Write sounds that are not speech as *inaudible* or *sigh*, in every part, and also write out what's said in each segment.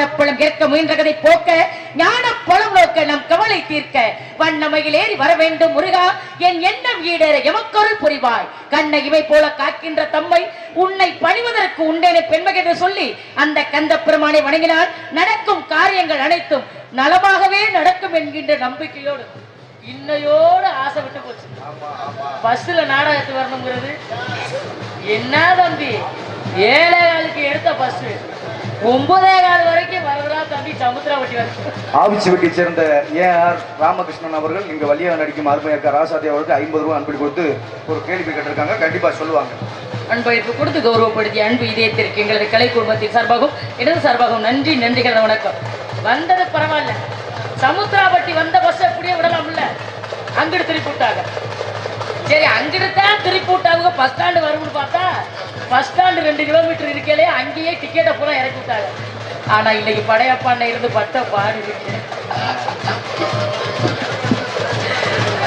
ஆழ்வர்கனாம் கேட்க இறக்க முயன்றதை போக்க ஞான பழம் நோக்க நம் கவலை தீர்க்க வண்ணமையில் ஏறி வர வேண்டும் முருகா என் எண்ணம் ஈடேற எமக்கொருள் புரிவாய். கண்ணை இவை போல காக்கின்ற தம்மை உன்னை பணிவதற்கு உண்டேன பெண்மகை என்று சொல்லி அந்த கந்த பெருமானை வணங்கினால் நடக்கும் காரியங்கள் அனைத்தும் நலமாகவே நடக்கும் என்கின்ற நம்பிக்கையோடு இன்னையோடு ஆசை விட்டு போச்சு. பஸ்ல நாடகத்துக்கு வரணுங்கிறது. என்ன தம்பி? ஏழை காலுக்கு எடுத்த பஸ் ஒன்பதே கால் வரைக்கும் வரதா தம்பி சமுத்திராவட்டி வரைக்கும் ஆவிச்சுவட்டியை சேர்ந்த ஏ ஆர் ராமகிருஷ்ணன் அவர்கள் இங்க வழியாக நடிக்கும் அருமையாக்க ராசாதி அவருக்கு ஐம்பது ரூபாய் அன்பளி கொடுத்து ஒரு கேள்வி கேட்டிருக்காங்க. கண்டிப்பா சொல்லுவாங்க. அன்பளிப்பு கொடுத்து கௌரவப்படுத்திய அன்பு இதயத்திற்கு எங்களது கலை குடும்பத்தின் சார்பாகவும் இடது சார்பாகவும் நன்றி நன்றிகள் வணக்கம். வந்தது பரவாயில்ல. சமுத்திராவட்டி வந்த பஸ் எப்படியே விடலாம்ல அங்கிட்டு திருப்பி விட்டாங்க. சரி அங்கிட்டு தான் திருப்பி விட்டாங்க. பஸ் ஸ்டாண்டு வரும்னு பார்த்தா பஸ் ஸ்டாண்டு ரெண்டு கிலோமீட்டர் இருக்கலே அங்கேயே டிக்கெட்டை பூரா இறக்கி விட்டாங்க. ஆனால் இன்னைக்கு படையப்பாண்ட இருந்து பட்ட பாடு இருக்கு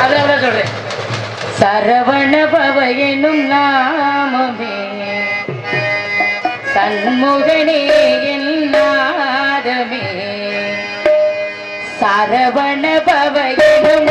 அதனால சொல்றேன்? சரவண பவ எனும் நாமமே சண்முகனே நாதமே. சரவண பவ எனும்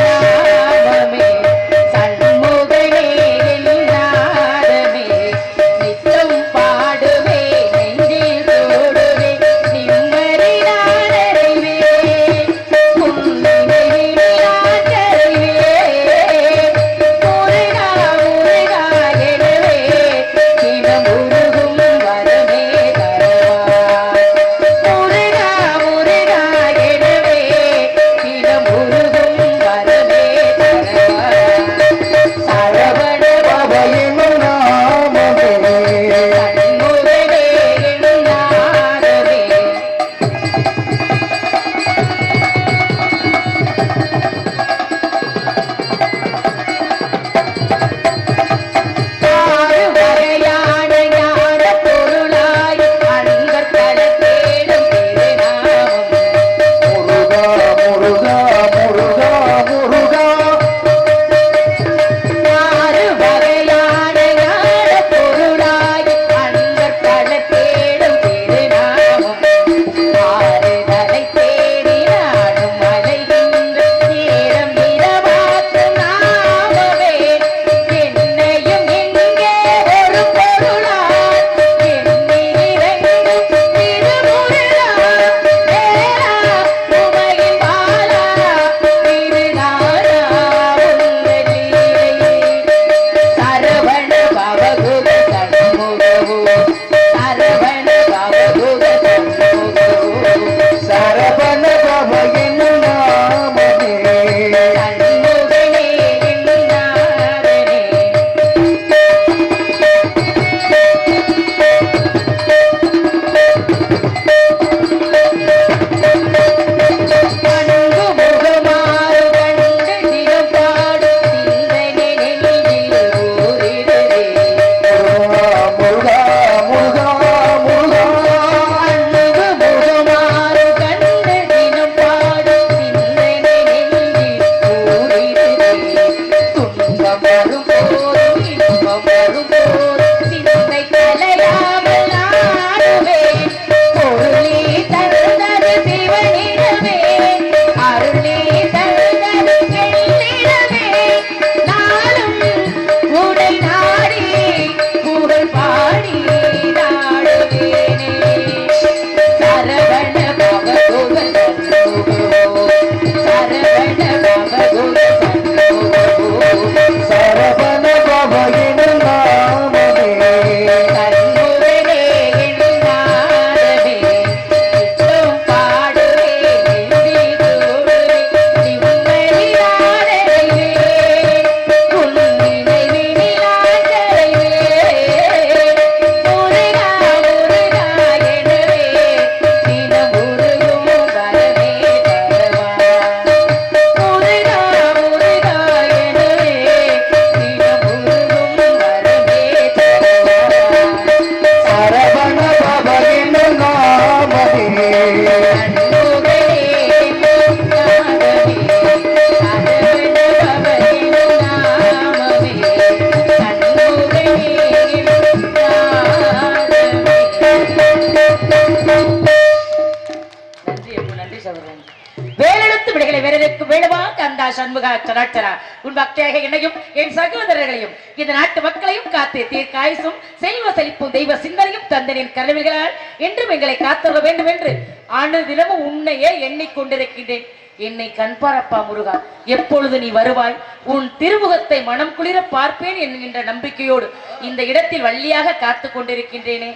வழியாக என்னையும் என் சகோதரர்களையும் இந்த நாட்டு மக்களையும் காத்து தீர்க்காயுசும் செல்வ செழிப்பும் தெய்வ சிந்தனையும் தந்தனின் கருவிகளால் என்றும் எங்களை காத்தருள வேண்டும் என்று அணு தினமும் உன்னையே எண்ணிக்கொண்டிருக்கின்றேன். என்னை கண்பாரப்பா முருகா. எப்பொழுது நீ வருவாய்? உன் திருமுகத்தை மனம் குளிர பார்ப்பேன் என்கின்ற நம்பிக்கையோடு இந்த இடத்தில் வள்ளியாக காத்து கொண்டிருக்கின்றேனே.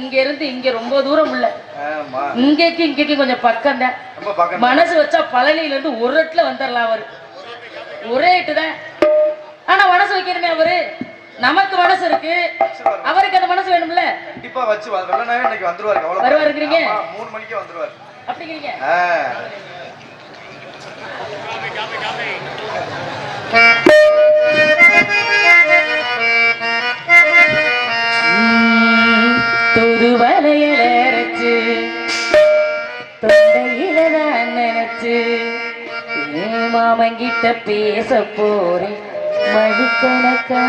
இங்க இருந்து இங்க ரொம்ப தூரம் உள்ள. இங்கேக்கு இங்கேக்கு கொஞ்சம் பக்கம் தான் மனசு வச்சா பழனியில இருந்து ஒரு இடத்துல வந்துடலாம் அவரு. மனசு இருக்கு. அவருக்கு அந்த மனசு வேணும்ல. கண்டிப்பா வச்சு அவ்வளவு வருவாருங்கிறீங்க? மூணு மணிக்கு வந்துருவாரு. அப்படிங்கிறீங்க? மாமங்கிட்ட பேச போறேன். மணிக்கணக்கா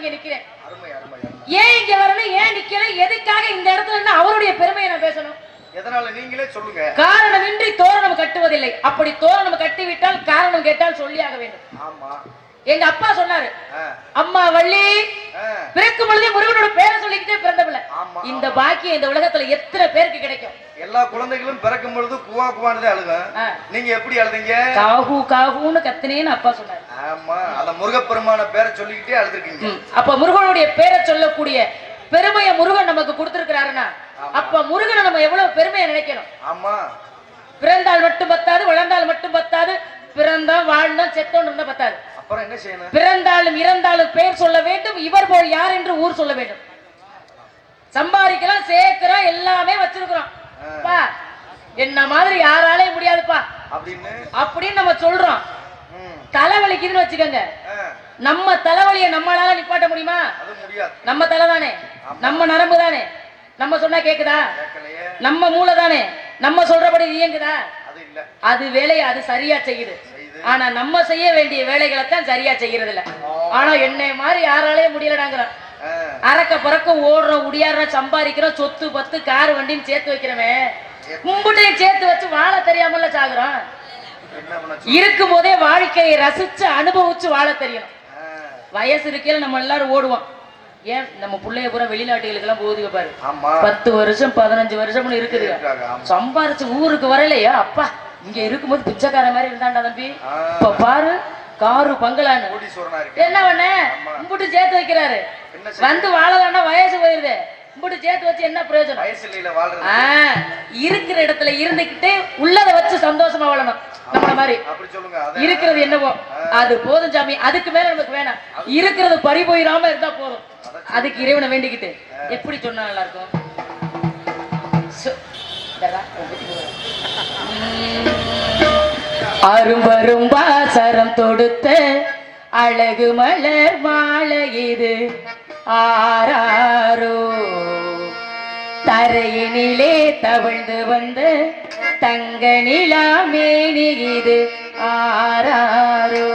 நான் ஏன் ஏன் நிக்கிறேன் எதுக்காக இந்த இடத்துல அவருடைய பெருமையை நான் பேசணும்? எதனால? நீங்களே சொல்லுங்க. காரணமின்றி தோரணம் கட்டுவதில்லை. அப்படி தோரணம் கட்டிவிட்டால் காரணம் கேட்டால் சொல்லி வேண்டும். ஆமா. எங்க அப்பா சொன்னாரு அம்மா வள்ளி பிறக்கும் பொழுதே முருகனோட பேரை சொல்லிக்கிட்டே பிறந்தவில்ல இந்த பாக்கியம் இந்த உலகத்துல எத்தனை பேருக்கு கிடைக்கும்? எல்லா குழந்தைகளும் பிறக்கும் பொழுது குவா குவான்னு அழுகும் நீங்க எப்படி அழுதீங்க? காகு காகுன்னு கத்தினேன்னு அப்பா சொன்னாரு. ஆமா அந்த முருகப்பெருமான பேரை சொல்லிக்கிட்டே அழுதுருக்கீங்க. அப்ப முருகனுடைய பேரை சொல்லக்கூடிய பெருமையை முருகன் நமக்கு கொடுத்திருக்கிறாருன்னா அப்ப முருகனை நம்ம எவ்வளவு பெருமையை நினைக்கணும்? ஆமா. பிறந்தால் மட்டும் பத்தாது வளர்ந்தால் மட்டும் பத்தாது பிறந்தோம் வாழ்ந்தோம் செத்தோம் இருந்தா பத்தாது. அப்புறம் என்ன செய்யணும்? பிறந்தாலும் இறந்தாலும் பேர் சொல்ல வேண்டும் இவர் போல் யார் என்று ஊர் சொல்ல வேண்டும். சம்பாதிக்கலாம் சேர்க்கிறோம் எல்லாமே வச்சிருக்கிறோம். பா என்ன மாதிரி யாராலையும் முடியாதுப்பா. அப்படின்னு? அப்படின்னு நம்ம சொல்றோம். தலைவலிக்குதுன்னு வச்சுக்கோங்க. நம்ம தலைவலியை நம்மளால நிப்பாட்ட முடியுமா? நம்ம தலை தானே. நம்ம நரம்பு தானே. நம்ம சொன்னா கேக்குதா? நம்ம மூளை தானே. நம்ம சொல்றபடி இயங்குதா? அது வேலையை அது சரியா செய்யுது. ஆனா நம்ம செய்ய வேண்டிய வேலைகளை தான் சரியா செய்யறது இல்ல ஆனா என்னை மாதிரி யாராலையும் முடியலடாங்கிறோம் அறக்க பறக்க ஓடுறோம் உடியாடுறோம் சம்பாதிக்கிறோம் சொத்து பத்து கார் வண்டின்னு சேர்த்து வைக்கிறவன் கும்பிட்டையும் சேர்த்து வச்சு வாழ தெரியாமல சாகுறோம் இருக்கும் போதே வாழ்க்கையை ரசிச்சு அனுபவிச்சு வாழ தெரியணும் வயசு இருக்கையில நம்ம எல்லாரும் ஓடுவோம். ஏன்? நம்ம பிள்ளைய பூரா வெளிநாட்டுகளுக்கு எல்லாம் போகுதுங்க பாரு. பத்து வருஷம் பதினஞ்சு வருஷம்னு ஆமா. சம்பாரிச்சு ஊருக்கு வரலையா? அப்பா இங்க இருக்கும்போது பிச்சைக்கார மாதிரி இருந்தாண்டா தம்பி. இப்ப பாரு காரு பங்களான்னு. என்ன பண்ண? இம்புட்டு சேர்த்து வைக்கிறாரு. வந்து வாழலாம்னா வயசு போயிருது. இம்புட்டு சேர்த்து வச்சு என்ன பிரயோஜனம்? இருக்கிற இடத்துல இருந்துகிட்டே உள்ளத வச்சு சந்தோஷமா வாழணும். நம்மள மாதிரி. இருக்கிறது என்னவோ? அது போதும் சாமி. அதுக்கு மேல நமக்கு வேணாம். இருக்கிறது பறி போயிடாம இருந்தா போதும். அதுக்கு இறைவனை வேண்டிக்கிட்டு. எப்படி சொன்னா நல்லா இருக்கும். அரும்பரும் வாசரம் தொடுத்த அழகு மலர் மாலை இது. ஆராரோ. தரையினிலே தவிழ்ந்து வந்து தங்க நிலா மேனி ஆராரோ.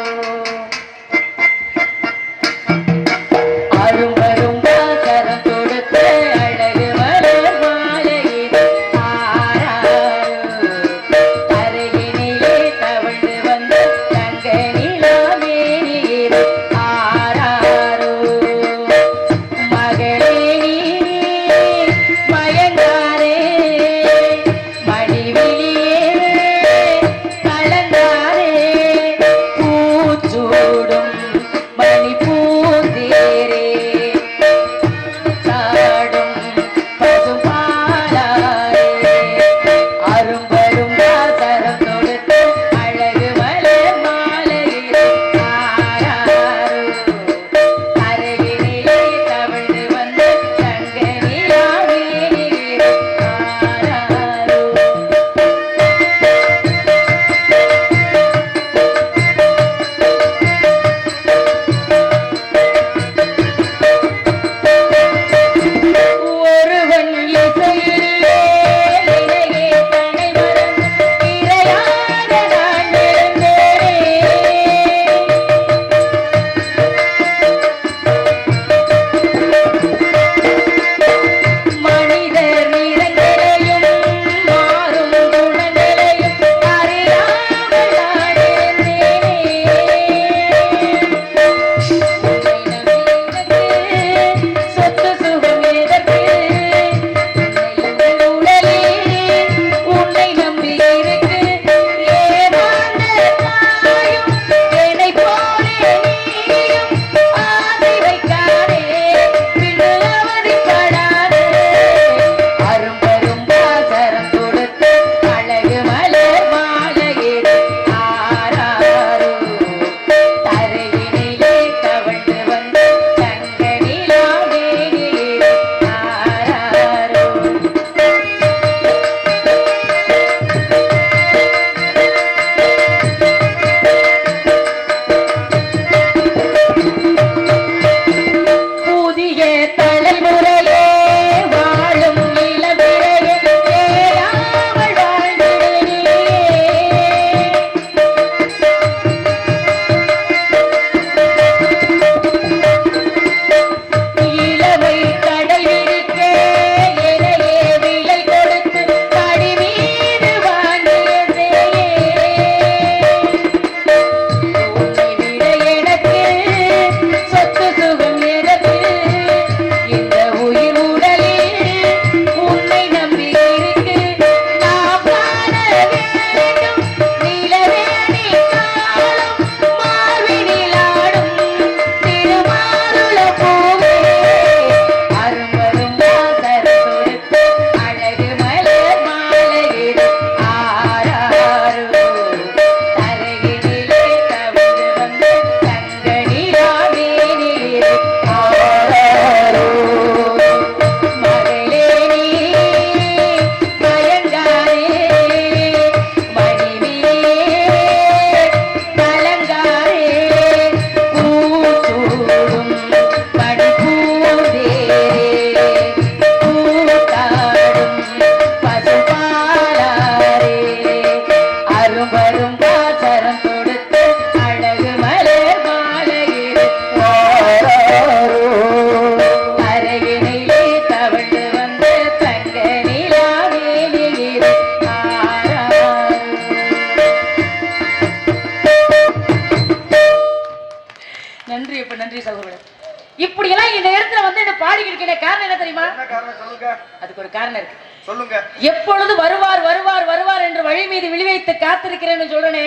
இருக்கேன் காரணம் என்ன தெரியுமா? என்ன காரணம் சொல்லுங்க. அதுக்கு ஒரு காரணம் இருக்கு. சொல்லுங்க. எப்பொழுது வருவார் வருவார் வருவார் என்று வழி மீது விழி வைத்து காத்திருக்கிறேன்னு சொல்றனே.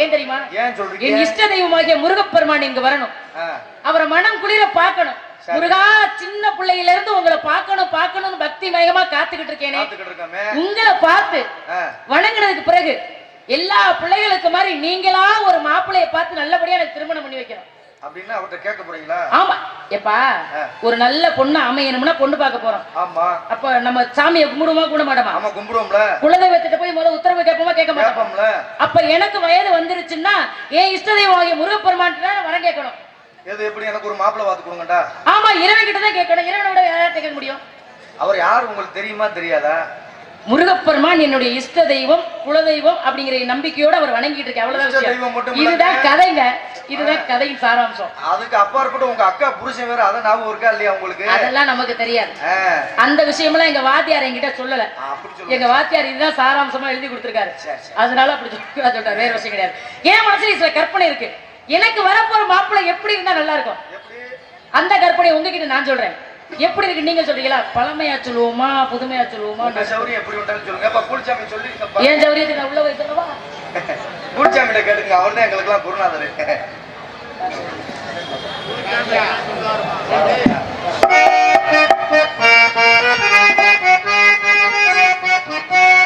ஏன் தெரியுமா? ஏன் என் இஷ்ட தெய்வமாகிய முருகப்பெருமான் இங்க வரணும். அவரை மனம் குளிர பார்க்கணும். முருகா சின்ன பிள்ளையில இருந்து உங்களை பார்க்கணும் பார்க்கணும்னு பக்தி மயமா காத்துக்கிட்டு இருக்கேனே. உங்களை பார்த்து வணங்கினதுக்கு பிறகு எல்லா பிள்ளைகளுக்கு மாதிரி நீங்களா ஒரு மாப்பிள்ளைய பார்த்து நல்லபடியா எனக்கு திருமணம் பண்ணி வைக்கணும். அப்படின்னா அவர்ட்ட கேட்க போறீங்களா? ஆமா. எப்பா. ஒரு நல்ல பொண்ணு அமையணும்னா பொண்ணு பார்க்க போறோம். ஆமா. அப்ப நம்ம சாமியை கும்பிடுமா கும்பிட மாட்டோமா? ஆமா கும்பிடுவோம்ல. குலதெய்வத்திட்ட போய் முதல்ல உத்தரவு கேட்போமா கேட்க மாட்டோமா? கேட்போம்ல. அப்ப எனக்கு வயது வந்துருச்சுன்னா என் இஷ்ட தெய்வம் ஆகிய முருகப்பெருமான் வரம் கேட்கணும். எது எப்படி எனக்கு ஒரு மாப்பிள்ளை பார்த்து கொடுங்கடா ஆமா இறைவன் கிட்ட தான் கேட்கணும். இறைவனோட யாராவது கேட்க முடியும்? அவர் யார் உங்களுக்கு தெரியுமா தெரியாதா? முருகப்பெருமான் என்னுடைய இஷ்ட தெய்வம் குலதெய்வம் அப்படிங்கிற நம்பிக்கையோட அவர் வணங்கிட்டு இருக்கேன். அவ்வளவுதான் விஷயம். இதுதான். கதைங்க. இதுதான் கதையின் சாராம்சம். அதுக்கு அப்பாற்பட்டு உங்க அக்கா புருஷன் வேற அதை ஞாபகம் இருக்கா இல்லையா உங்களுக்கு? அதெல்லாம் நமக்கு தெரியாது. அந்த விஷயமெல்லாம் எங்க வாத்தியார் என்கிட்ட சொல்லல. எங்க வாத்தியார் இதுதான் சாராம்சமா எழுதி கொடுத்திருக்காரு. அதனால அப்படி சொல்லி சொல்றாரு. வேற விஷயம் கிடையாது. என் மனசுல சில கற்பனை இருக்கு. எனக்கு வரப்போற மாப்பிள்ளை எப்படி இருந்தா நல்லா இருக்கும்? அந்த கற்பனை உங்ககிட்ட நான் சொல்றேன். எப்படி இருக்கு நீங்க சொல்றீங்களா? பழமையா சொல்லுவோமா புதுமையா சொல்லுவோமா? சௌரியம் எப்படி உண்டான்னு சொல்லுங்க. அப்ப கூலிச்சாமி சொல்லி ஏன் சௌரியத்துக்கு நான் உள்ள போய் சொல்லவா கூலிச்சாமியிட *laughs* கேளுங்க அவனே எங்களுக்கு எல்லாம் குருநாதர். Thank *laughs* *laughs* you.